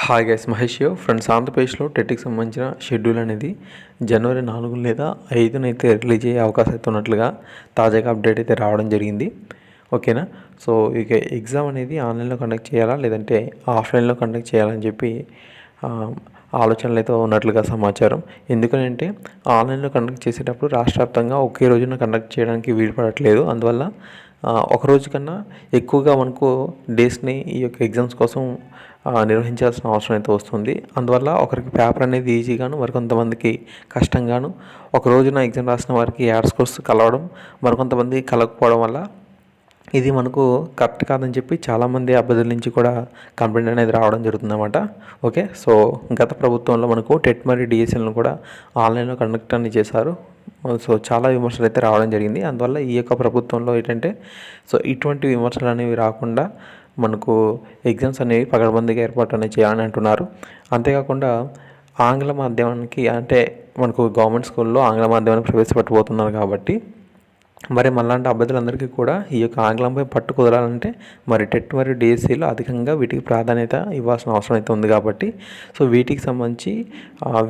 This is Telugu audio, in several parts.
హాయ్ గైస్ మహేష్ యో ఫ్రెండ్స్ ఆంధ్రప్రదేశ్లో టెట్కి సంబంధించిన షెడ్యూల్ అనేది జనవరి నాలుగు లేదా ఐదునైతే రిలీజ్ అయ్యే అవకాశం అయితే ఉన్నట్లుగా తాజాగా అప్డేట్ అయితే రావడం జరిగింది. ఓకేనా సో ఇక ఎగ్జామ్ అనేది ఆన్లైన్లో కండక్ట్ చేయాలా? లేదంటే ఆఫ్లైన్లో కండక్ట్ చేయాలని చెప్పి ఆ, ఆలోచనలు అయితే ఉన్నట్లుగా సమాచారం. ఎందుకంటే ఆన్లైన్లో కండక్ట్ చేసేటప్పుడు రాష్ట్ర వ్యాప్తంగా ఒకే రోజున కండక్ట్ చేయడానికి వీలు పడట్లేదు అందువల్ల ఒక రోజు కన్నా ఎక్కువగా మనకు డేస్ని ఈ యొక్క ఎగ్జామ్స్ కోసం నిర్వహించాల్సిన అవసరం అయితే వస్తుంది. అందువల్ల ఒకరికి పేపర్ అనేది ఈజీగాను మరికొంతమందికి కష్టంగాను ఒక రోజున ఎగ్జామ్ రాసిన వారికి యాడ్ స్కోర్స్ కలవడం మరికొంతమంది కలగకపోవడం వల్ల ఇది మనకు కరెక్ట్ కాదని చెప్పి చాలామంది అభ్యర్థుల నుంచి కూడా కంప్లైంట్ అనేది రావడం జరుగుతుందన్నమాట. ఓకే? సో గత ప్రభుత్వంలో మనకు టెట్ మరియు డిఎస్ఎల్ను కూడా ఆన్లైన్లో కండక్ట్ అని చేశారు. సో చాలా విమర్శలు అయితే రావడం జరిగింది. అందువల్ల ఈ యొక్క ప్రభుత్వంలో ఏంటంటే సో ఇటువంటి విమర్శలు అనేవి రాకుండా మనకు ఎగ్జామ్స్ అనేవి పగడబందీగా ఏర్పాటు అనేది చేయాలని అంటున్నారు. అంతేకాకుండా ఆంగ్ల మాధ్యమానికి అంటే మనకు గవర్నమెంట్ స్కూల్లో ఆంగ్ల మాధ్యమాన్ని ప్రవేశపెట్టబోతున్నారు కాబట్టి మరి మళ్ళాంటి అభ్యర్థులందరికీ కూడా ఈ యొక్క ఆంగ్లంపై పట్టు కుదరాలంటే మరి టెట్ మరియు డిఎస్సిలో అధికంగా వీటికి ప్రాధాన్యత ఇవ్వాల్సిన అవసరం అయితే ఉంది కాబట్టి సో వీటికి సంబంధించి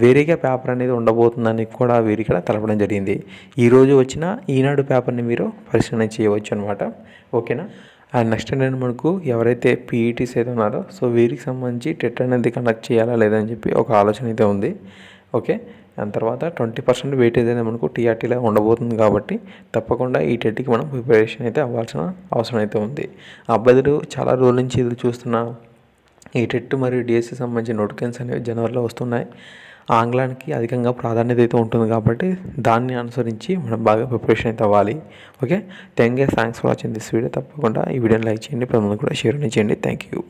వేరేగా పేపర్ అనేది ఉండబోతుందని కూడా వీరి ఇక్కడ తెలపడం జరిగింది. ఈరోజు వచ్చిన ఈనాడు పేపర్ని మీరు పరిశీలన చేయవచ్చు అనమాట ఓకేనా? అండ్ నెక్స్ట్ ఏంటంటే మనకు ఎవరైతే పీఈటీస్ అయితే ఉన్నారో సో వీరికి సంబంధించి టెట్ అనేది కండక్ట్ చేయాలా లేదని చెప్పి ఒక ఆలోచన అయితే ఉంది. ఓకే? దాని తర్వాత ట్వంటీ పర్సెంట్ వెయిటేజ్ అనేది మనకు టీఆర్టీలో ఉండబోతుంది కాబట్టి తప్పకుండా ఈ టెట్కి మనం ప్రిపరేషన్ అయితే అవ్వాల్సిన అవసరం అయితే ఉంది. అభ్యర్థులు చాలా రోజుల నుంచి ఎదురు చూస్తున్న ఈ టెట్ మరియు డిఎస్సి సంబంధించిన నోటిఫికేషన్స్ అనేవి జనవరిలో వస్తున్నాయి. ఆంగ్లానికి అధికంగా ప్రాధాన్యత అయితే ఉంటుంది కాబట్టి దాన్ని అనుసరించి మనం బాగా ప్రిపరేషన్ అయితే అవ్వాలి. Okay? Thank you. Thanks for watching this video. తప్పకుండా ఈ వీడియోని లైక్ చేయండి ప్రతి కూడా షేర్ చేయండి. Thank you.